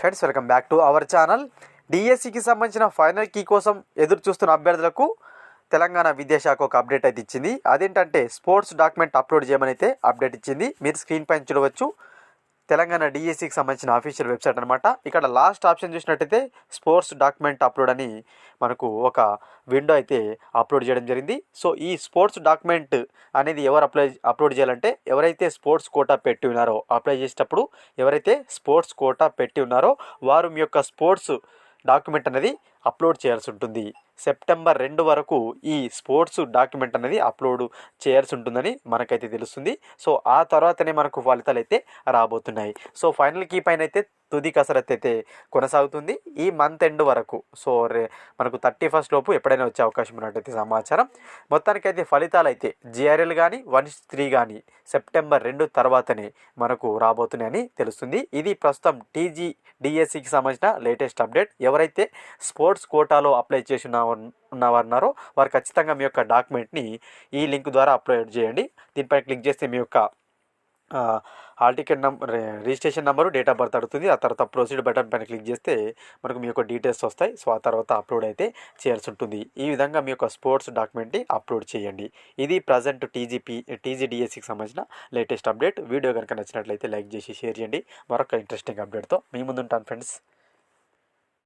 Friends welcome back to our channel డిఎస్సికి సంబంధించిన final key కోసం ఎదురు చూస్తున్న అభ్యర్థులకు తెలంగాణ విద్యాశాఖ ఒక అప్డేట్ అయితే ఇచ్చింది. అదేంటంటే స్పోర్ట్స్ డాక్యుమెంట్ అప్లోడ్ చేయమని అయితే అప్డేట్ ఇచ్చింది. మీరు స్క్రీన్ పైన చూడవచ్చు. తెలంగాణ డిఎస్సికి సంబంధించిన అఫీషియల్ వెబ్సైట్ అనమాట ఇక్కడ లాస్ట్ ఆప్షన్ చూసినట్టయితే స్పోర్ట్స్ డాక్యుమెంట్ అప్లోడ్ అని మనకు ఒక విండో అయితే అప్లోడ్ చేయడం జరిగింది. సో ఈ స్పోర్ట్స్ డాక్యుమెంట్ అనేది ఎవరు అప్లై అప్లోడ్ చేయాలంటే ఎవరైతే స్పోర్ట్స్ కోటా పెట్టి ఉన్నారో అప్లై చేసేటప్పుడు ఎవరైతే స్పోర్ట్స్ కోటా పెట్టి ఉన్నారో వారు మీ యొక్క స్పోర్ట్స్ డాక్యుమెంట్ అనేది అప్లోడ్ చేయాల్సి ఉంటుంది. సెప్టెంబర్ రెండు వరకు ఈ స్పోర్ట్స్ డాక్యుమెంట్ అనేది అప్లోడ్ చేయాల్సి ఉంటుందని మనకైతే తెలుస్తుంది. సో ఆ తర్వాతనే మనకు ఫలితాలు అయితే రాబోతున్నాయి. సో ఫైనల్ కీ పైన అయితే తుది కసరత్ అయితే కొనసాగుతుంది. ఈ మంత్ ఎండ్ వరకు సో రే మనకు థర్టీ ఫస్ట్ లోపు ఎప్పుడైనా వచ్చే అవకాశం ఉన్నట్టయితే సమాచారం. మొత్తానికైతే ఫలితాలు అయితే జిఆర్ఎల్ కానీ వన్ త్రీ కానీ సెప్టెంబర్ రెండు తర్వాతనే మనకు రాబోతున్నాయని తెలుస్తుంది. ఇది ప్రస్తుతం టీజీ డిఎస్సికి సంబంధించిన లేటెస్ట్ అప్డేట్. ఎవరైతే స్పోర్ట్స్ కోటాలో అప్లై చేసి ఉన్న ఉన్నవారున్నారో వారు ఖచ్చితంగా మీ యొక్క డాక్యుమెంట్ని ఈ లింక్ ద్వారా అప్లోడ్ చేయండి. దీనిపై క్లిక్ చేస్తే మీ యొక్క hall ticket number registration number date of birth అడుగుతుంది. ఆ తర్వాత ప్రొసీడ్ బటన్ పైన క్లిక్ చేస్తే మనకు మీ యొక్క డీటెయిల్స్ వస్తాయి. సో ఆ తర్వాత అప్లోడ్ అయితే చేయాల్సి ఉంటుంది. ఈ విధంగా మీ యొక్క స్పోర్ట్స్ డాక్యుమెంట్ని అప్లోడ్ చేయండి. ఇది ప్రజెంట్ టీజీపీ టీజీడిఎస్సికి సంబంధించిన లేటెస్ట్ అప్డేట్. వీడియో కనుక నచ్చినట్లయితే లైక్ చేసి షేర్ చేయండి. మరొక ఇంట్రెస్టింగ్ అప్డేట్తో మీ ముందుంటాను ఫ్రెండ్స్.